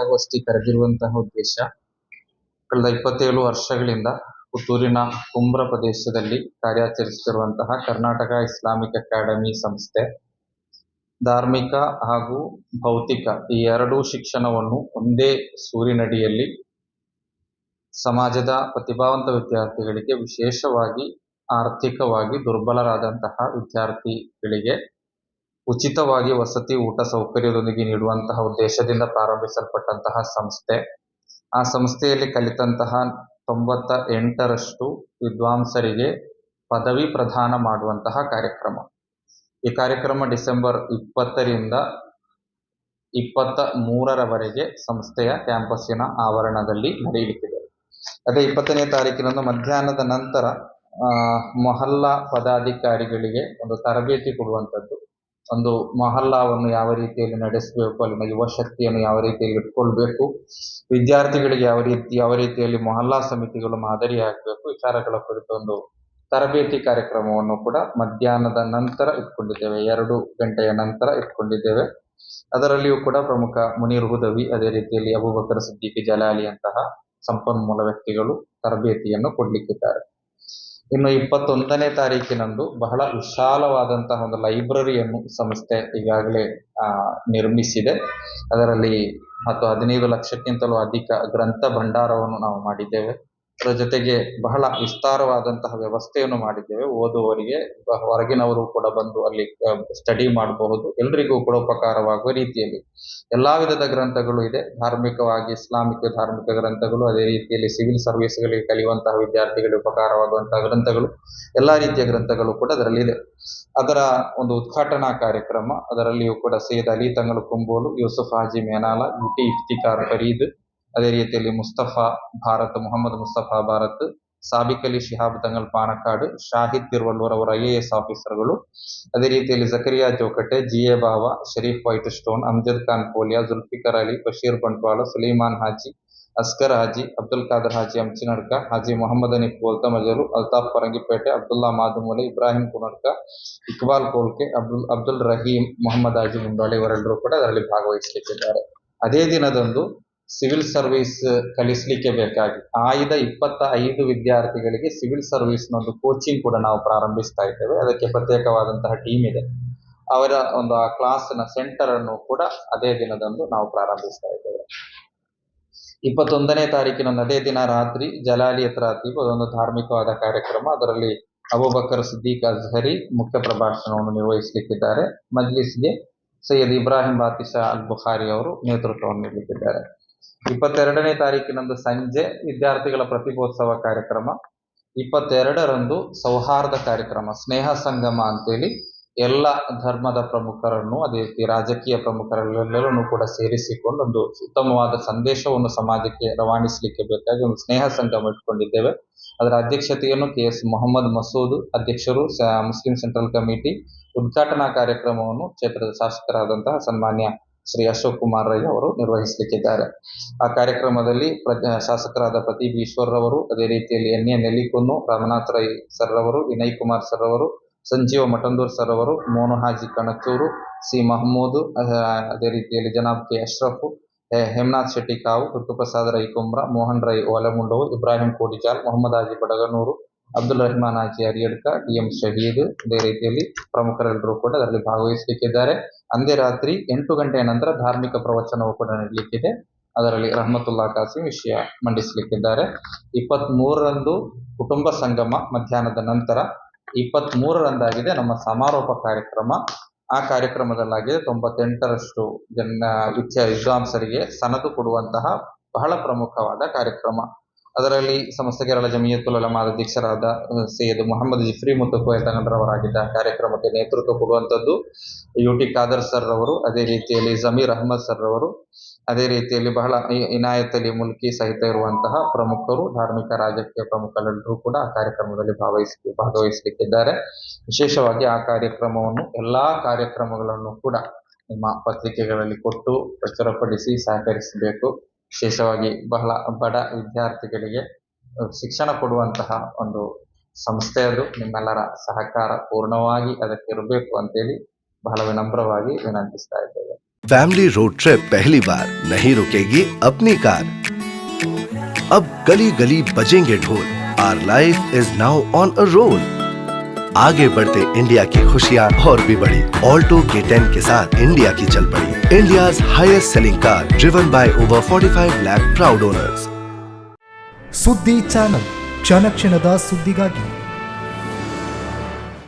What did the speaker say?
ಪತ್ರಿಕಾಗೋಷ್ಠಿ ಕರೆದಿರುವಂತಹ ಉದ್ದೇಶ. ಕಳೆದ ಇಪ್ಪತ್ತೇಳು ವರ್ಷಗಳಿಂದ ಪುತ್ತೂರಿನ ಕುಂಬ್ರ ಪ್ರದೇಶದಲ್ಲಿ ಕಾರ್ಯಾಚರಿಸುತ್ತಿರುವಂತಹ ಕರ್ನಾಟಕ ಇಸ್ಲಾಮಿಕ್ ಅಕಾಡೆಮಿ ಸಂಸ್ಥೆ ಧಾರ್ಮಿಕ ಹಾಗೂ ಭೌತಿಕ ಈ ಎರಡೂ ಶಿಕ್ಷಣವನ್ನು ಒಂದೇ ಸೂರಿನಡಿಯಲ್ಲಿ ಸಮಾಜದ ಪ್ರತಿಭಾವಂತ ವಿದ್ಯಾರ್ಥಿಗಳಿಗೆ ವಿಶೇಷವಾಗಿ ಆರ್ಥಿಕವಾಗಿ ದುರ್ಬಲರಾದಂತಹ ವಿದ್ಯಾರ್ಥಿಗಳಿಗೆ ಉಚಿತವಾಗಿ ವಸತಿ ಊಟ ಸೌಕರ್ಯದೊಂದಿಗೆ ನೀಡುವಂತಹ ಉದ್ದೇಶದಿಂದ ಪ್ರಾರಂಭಿಸಲ್ಪಟ್ಟಂತಹ ಸಂಸ್ಥೆ. ಆ ಸಂಸ್ಥೆಯಲ್ಲಿ ಕಲಿತಂತಹ ತೊಂಬತ್ತ ಎಂಟರಷ್ಟು ವಿದ್ವಾಂಸರಿಗೆ ಪದವಿ ಪ್ರದಾನ ಮಾಡುವಂತಹ ಕಾರ್ಯಕ್ರಮ. ಈ ಕಾರ್ಯಕ್ರಮ ಡಿಸೆಂಬರ್ ಇಪ್ಪತ್ತರಿಂದ ಇಪ್ಪತ್ತ ಮೂರರವರೆಗೆ ಸಂಸ್ಥೆಯ ಕ್ಯಾಂಪಸ್ಸಿನ ಆವರಣದಲ್ಲಿ ನಡೆಯಲಿಕ್ಕಿದೆ. ಅದೇ ಇಪ್ಪತ್ತನೇ ತಾರೀಕಿನಂದು ಮಧ್ಯಾಹ್ನದ ನಂತರ ಮೊಹಲ್ಲಾ ಪದಾಧಿಕಾರಿಗಳಿಗೆ ಒಂದು ತರಬೇತಿ ಕೊಡುವಂಥದ್ದು. ಒಂದು ಮಹಲ್ಲಾವನ್ನು ಯಾವ ರೀತಿಯಲ್ಲಿ ನಡೆಸಬೇಕು, ಅಲ್ಲಿನ ಯುವ ಶಕ್ತಿಯನ್ನು ಯಾವ ರೀತಿಯಲ್ಲಿ ಇಟ್ಕೊಳ್ಬೇಕು, ವಿದ್ಯಾರ್ಥಿಗಳಿಗೆ ಯಾವ ರೀತಿ, ಯಾವ ರೀತಿಯಲ್ಲಿ ಮೊಹಲ್ಲಾ ಸಮಿತಿಗಳು ಮಾದರಿಯಾಗಬೇಕು ವಿಚಾರಗಳ ಕುರಿತು ಒಂದು ತರಬೇತಿ ಕಾರ್ಯಕ್ರಮವನ್ನು ಕೂಡ ಮಧ್ಯಾಹ್ನದ ನಂತರ ಇಟ್ಕೊಂಡಿದ್ದೇವೆ, ಎರಡು ಗಂಟೆಯ ನಂತರ ಇಟ್ಕೊಂಡಿದ್ದೇವೆ. ಅದರಲ್ಲಿಯೂ ಕೂಡ ಪ್ರಮುಖ ಮುನೀರ್ ಹುದವಿ, ಅದೇ ರೀತಿಯಲ್ಲಿ ಅಬೂಬಕರ್ ಸಿದ್ದಿಕಿ ಜಲಾಲಿ ಅಂತಹ ಸಂಪನ್ಮೂಲ ವ್ಯಕ್ತಿಗಳು ತರಬೇತಿಯನ್ನು ಕೊಡ್ಲಿಕ್ಕಿದ್ದಾರೆ. ಇನ್ನು ಇಪ್ಪತ್ತೊಂದನೇ ತಾರೀಕಿನಂದು ಬಹಳ ವಿಶಾಲವಾದಂತಹ ಒಂದು ಲೈಬ್ರರಿಯನ್ನು ಸಂಸ್ಥೆ ಈಗಾಗಲೇ ನಿರ್ಮಿಸಿದೆ. ಅದರಲ್ಲಿ ಮತ್ತು ಹದಿನೈದು ಲಕ್ಷಕ್ಕಿಂತಲೂ ಅಧಿಕ ಗ್ರಂಥ ಭಂಡಾರವನ್ನು ನಾವು ಮಾಡಿದ್ದೇವೆ. ಅದರ ಜೊತೆಗೆ ಬಹಳ ವಿಸ್ತಾರವಾದಂತಹ ವ್ಯವಸ್ಥೆಯನ್ನು ಮಾಡಿದ್ದೇವೆ. ಓದುವವರಿಗೆ ಹೊರಗಿನವರು ಕೂಡ ಬಂದು ಅಲ್ಲಿ ಸ್ಟಡಿ ಮಾಡಬಹುದು. ಎಲ್ರಿಗೂ ಕೂಡ ಉಪಕಾರವಾಗುವ ರೀತಿಯಲ್ಲಿ. ಎಲ್ಲಾ ವಿಧದ ಗ್ರಂಥಗಳು ಇದೆ. ಧಾರ್ಮಿಕವಾಗಿ, ಇಸ್ಲಾಮಿಕ ಧಾರ್ಮಿಕ ಗ್ರಂಥಗಳು, ಅದೇ ರೀತಿಯಲ್ಲಿ ಸಿವಿಲ್ ಸರ್ವಿಸ್ಗಳಿಗೆ ಕಲಿಯುವಂತಹ ವಿದ್ಯಾರ್ಥಿಗಳಿಗೆ ಉಪಕಾರವಾಗುವಂತಹ ಗ್ರಂಥಗಳು, ಎಲ್ಲಾ ರೀತಿಯ ಗ್ರಂಥಗಳು ಕೂಡ ಅದರಲ್ಲಿ ಇದೆ. ಅದರ ಒಂದು ಉದ್ಘಾಟನಾ ಕಾರ್ಯಕ್ರಮ, ಅದರಲ್ಲಿಯೂ ಕೂಡ ಸೈಯದ್ ಅಲಿ ತಂಗಳು ಕುಂಬೋಲು, ಯೂಸುಫ್ ಹಾಜಿ ಮೇನಾಲ, ಯುಟಿ ಇಫ್ತಿಕಾರ್ ಫರೀದ್ ಅದೇ ರೀತಿಯಲ್ಲಿ ಮುಸ್ತಫಾ ಭಾರತ್, ಮೊಹಮ್ಮದ್ ಮುಸ್ತಫಾ ಭಾರತ್, ಸಾಬಿಕ್ ಅಲಿ ಶಿಹಾಬ್ ತಂಗಲ್ ಪಾಣಕಾಡು, ಶಾಹಿದ್ ತಿರುವಲ್ಲೂರ್ ಅವರ ಐ ಎ ಎಸ್ ಆಫೀಸರ್ಗಳು. ಅದೇ ರೀತಿಯಲ್ಲಿ Zakariya ಚೌಕಟ್ಟೆ G A Bava, Sharif white stone, Amjad Khan Poliya Zulfikar Ali, Basheer Bantwal, Sulaiman Haji, Askar Haji, Abdul Khader Haji Anchinadka Haji Mohammed Aneef Goltha Majalu Althaf Parangipete, Abdulla Madumoole, Ibrahim Kunadka, Iqbal Kolke, Abdul Abdul Rahim Mohammed Haji Mundali ಇವರೆಲ್ಲರೂ ಕೂಡ ಅದರಲ್ಲಿ ಭಾಗವಹಿಸಲಿಕ್ಕಿದ್ದಾರೆ. ಅದೇ ದಿನದಂದು civil service ಕಲಿಸಲಿಕ್ಕೆ ಬೇಕಾಗಿ ಆಯ್ದ ಇಪ್ಪತ್ತ ಐದು ವಿದ್ಯಾರ್ಥಿಗಳಿಗೆ ಸಿವಿಲ್ ಸರ್ವಿಸ್ನ ಒಂದು ಕೋಚಿಂಗ್ ಕೂಡ ನಾವು ಪ್ರಾರಂಭಿಸ್ತಾ ಇದ್ದೇವೆ. ಅದಕ್ಕೆ ಪ್ರತ್ಯೇಕವಾದಂತಹ ಟೀಮ್ ಇದೆ. ಅವರ ಒಂದು ಆ ಕ್ಲಾಸ್ನ ಸೆಂಟರ್ ಅನ್ನು ಕೂಡ ಅದೇ ದಿನದಂದು ನಾವು ಪ್ರಾರಂಭಿಸ್ತಾ ಇದ್ದೇವೆ. ಇಪ್ಪತ್ತೊಂದನೇ ತಾರೀಕಿನ ಅದೇ ದಿನ ರಾತ್ರಿ ಜಲಾಲಿ ಹತ್ರ ಅದೊಂದು ಧಾರ್ಮಿಕವಾದ ಕಾರ್ಯಕ್ರಮ. ಅದರಲ್ಲಿ ಅಬೂಬಕರ್ ಸಿದ್ದೀಕ್ ಅಜ್ಹರಿ ಮುಖ್ಯ ಪ್ರಭಾಷಣವನ್ನು ನಿರ್ವಹಿಸಲಿಕ್ಕಿದ್ದಾರೆ. ಮಜ್ಲಿಸ್ಗೆ ಸೈಯದ್ ಇಬ್ರಾಹಿಂ ಬಾತಿಶಾ ಅಲ್ ಬುಖಾರಿ ಅವರು ನೇತೃತ್ವವನ್ನು ನೀಡಲಿಕ್ಕಿದ್ದಾರೆ. ಇಪ್ಪತ್ತೆರಡನೇ ತಾರೀಕಿನಂದು ಸಂಜೆ ವಿದ್ಯಾರ್ಥಿಗಳ ಪ್ರತಿಭೋತ್ಸವ ಕಾರ್ಯಕ್ರಮ, ಇಪ್ಪತ್ತೆರಡರಂದು ಸೌಹಾರ್ದ ಕಾರ್ಯಕ್ರಮ, ಸ್ನೇಹ ಸಂಗಮ ಅಂತೇಳಿ ಎಲ್ಲ ಧರ್ಮದ ಪ್ರಮುಖರನ್ನು, ಅದೇ ರೀತಿ ರಾಜಕೀಯ ಪ್ರಮುಖರಲ್ಲೆಲ್ಲರನ್ನು ಕೂಡ ಸೇರಿಸಿಕೊಂಡು ಒಂದು ಉತ್ತಮವಾದ ಸಂದೇಶವನ್ನು ಸಮಾಜಕ್ಕೆ ರವಾನಿಸಲಿಕ್ಕೆ ಬೇಕಾಗಿ ಒಂದು ಸ್ನೇಹ ಸಂಗಮ ಇಟ್ಕೊಂಡಿದ್ದೇವೆ. ಅದರ ಅಧ್ಯಕ್ಷತೆಯನ್ನು ಕೆ ಎಸ್ ಮೊಹಮ್ಮದ್ ಮಸೂದ್ ಅಧ್ಯಕ್ಷರು ಮುಸ್ಲಿಂ ಸೆಂಟ್ರಲ್ ಕಮಿಟಿ ಉದ್ಘಾಟನಾ ಕಾರ್ಯಕ್ರಮವನ್ನು ಕ್ಷೇತ್ರದ ಶಾಸಕರಾದಂತಹ ಸನ್ಮಾನ್ಯ ಶ್ರೀ ಅಶೋಕ್ ಕುಮಾರ್ ರೈ ಅವರು ನಿರ್ವಹಿಸಲಿಕ್ಕಿದ್ದಾರೆ. ಆ ಕಾರ್ಯಕ್ರಮದಲ್ಲಿ ಶಾಸಕರಾದ ಪ್ರದೀಪ್ ಈಶ್ವರ್ ರವರು, ಅದೇ ರೀತಿಯಲ್ಲಿ N A Nellikunnu, Ramanath Rai sir ರವರು, ವಿನಯ್ ಕುಮಾರ್ ಸರ್ ಅವರು ಸಂಜೀವ ಮಠಂದೂರ್ ಸರ್ ಅವರು ಮೋನು ಹಾಜಿ ಕಣಚೂರು, ಸಿ ಮಹಮೂದ್ ಅದೇ ರೀತಿಯಲ್ಲಿ ಜನಾಬ್ K Ashraf Hemanath Shetty Kavu Ruthuprasad Rai Kumra Mohan Rai Olamundavu, Ibrahim Kodijal, Mohammed Haji Badaganur Abdul Rehman Haji Ariyadka, D M Shaheed ಅದೇ ರೀತಿಯಲ್ಲಿ ಪ್ರಮುಖರೆಲ್ಲರೂ ಕೂಡ ಅದರಲ್ಲಿ ಭಾಗವಹಿಸಲಿಕ್ಕಿದ್ದಾರೆ ಅಂದೇ ರಾತ್ರಿ ಎಂಟು ಗಂಟೆಯ ನಂತರ ಧಾರ್ಮಿಕ ಪ್ರವಚನವು ಕೂಡ ನಡೆಯಲಿಕ್ಕಿದೆ. ಅದರಲ್ಲಿ ರಹಮತುಲ್ಲಾ ಕಾಸಿಂ ವಿಷಯ ಮಂಡಿಸಲಿಕ್ಕಿದ್ದಾರೆ. ಇಪ್ಪತ್ತ್ ಮೂರರಂದು ಕುಟುಂಬ ಸಂಗಮ ಮಧ್ಯಾಹ್ನದ ನಂತರ ಇಪ್ಪತ್ತ್ ಮೂರರಂದಾಗಿದೆ ನಮ್ಮ ಸಮಾರೋಪ ಕಾರ್ಯಕ್ರಮ. ಆ ಕಾರ್ಯಕ್ರಮದಲ್ಲಾಗಿದೆ ತೊಂಬತ್ತೆಂಟರಷ್ಟು ಜನ, ವಿದ್ಯಾ ವಿದ್ವಾಂಸರಿಗೆ ಸನದು ಕೊಡುವಂತಹ ಬಹಳ ಪ್ರಮುಖವಾದ ಕಾರ್ಯಕ್ರಮ. ಅದರಲ್ಲಿ ಸಮಸ್ತ ಕೇರಳ ಜಮಿಯತುಲ್ ಅಲಮಾದ ಅಧ್ಯಕ್ಷರಾದ ಸೈಯದ್ ಮೊಹಮ್ಮದ್ ಜಿಫ್ರಿ ಮತ್ತು ಕೊಯತನಂದ್ರವರಾಗಿದ್ದ ಕಾರ್ಯಕ್ರಮಕ್ಕೆ ನೇತೃತ್ವ ಕೊಡುವಂಥದ್ದು ಯು ಟಿ ಖಾದರ್ ಸರ್ ರವರು, ಅದೇ ರೀತಿಯಲ್ಲಿ ಜಮೀರ್ ಅಹಮದ್ ಸರ್ ರವರು, ಅದೇ ರೀತಿಯಲ್ಲಿ ಬಹಳ ಇನಾಯತ್ ಅಲಿ ಮುಲ್ಕಿ ಸಹಿತ ಇರುವಂತಹ ಪ್ರಮುಖರು, ಧಾರ್ಮಿಕ ರಾಜಕೀಯ ಪ್ರಮುಖರೆಲ್ಲರೂ ಕೂಡ ಆ ಕಾರ್ಯಕ್ರಮದಲ್ಲಿ ಭಾಗವಹಿಸ ಭಾಗವಹಿಸಲಿಕ್ಕಿದ್ದಾರೆ. ವಿಶೇಷವಾಗಿ ಆ ಕಾರ್ಯಕ್ರಮವನ್ನು, ಎಲ್ಲಾ ಕಾರ್ಯಕ್ರಮಗಳನ್ನು ಕೂಡ ನಿಮ್ಮ ಪತ್ರಿಕೆಗಳಲ್ಲಿ ಕೊಟ್ಟು ಪ್ರಚುರಪಡಿಸಿ ಸಹಕರಿಸಬೇಕು. ವಿಶೇಷವಾಗಿ ಬಹಳ ಬಡ ವಿದ್ಯಾರ್ಥಿಗಳಿಗೆ ಅಹ್, ಶಿಕ್ಷಣ ಕೊಡುವಂತಹ ಒಂದು ಸಂಸ್ಥೆ ಅದು ನಿಮ್ಮೆಲ್ಲರ ಸಹಕಾರ ಪೂರ್ಣವಾಗಿ ಅದಕ್ಕೆ ಇರಬೇಕು ಅಂತೇಳಿ ಬಹಳ ವಿನಮ್ರವಾಗಿ ವಿನಂತಿಸ್ತಾ ಇದ್ದೇವೆ फैमिली रोड ट्रिप पहली बार नहीं रुकेगी अपनी कार अब गली गली बजेंगे ढोल our life is now on a roll आगे बढ़ते इंडिया की खुशियां और भी बढ़ी ऑल्टो के टेन के साथ इंडिया की चल पड़ी India highest selling car driven by over 45 lakh proud owners ಸುದ್ದಿ ಚಾನಲ್ ಕ್ಷಣ ಕ್ಷಣದ ಸುದ್ದಿಗಾಗಿ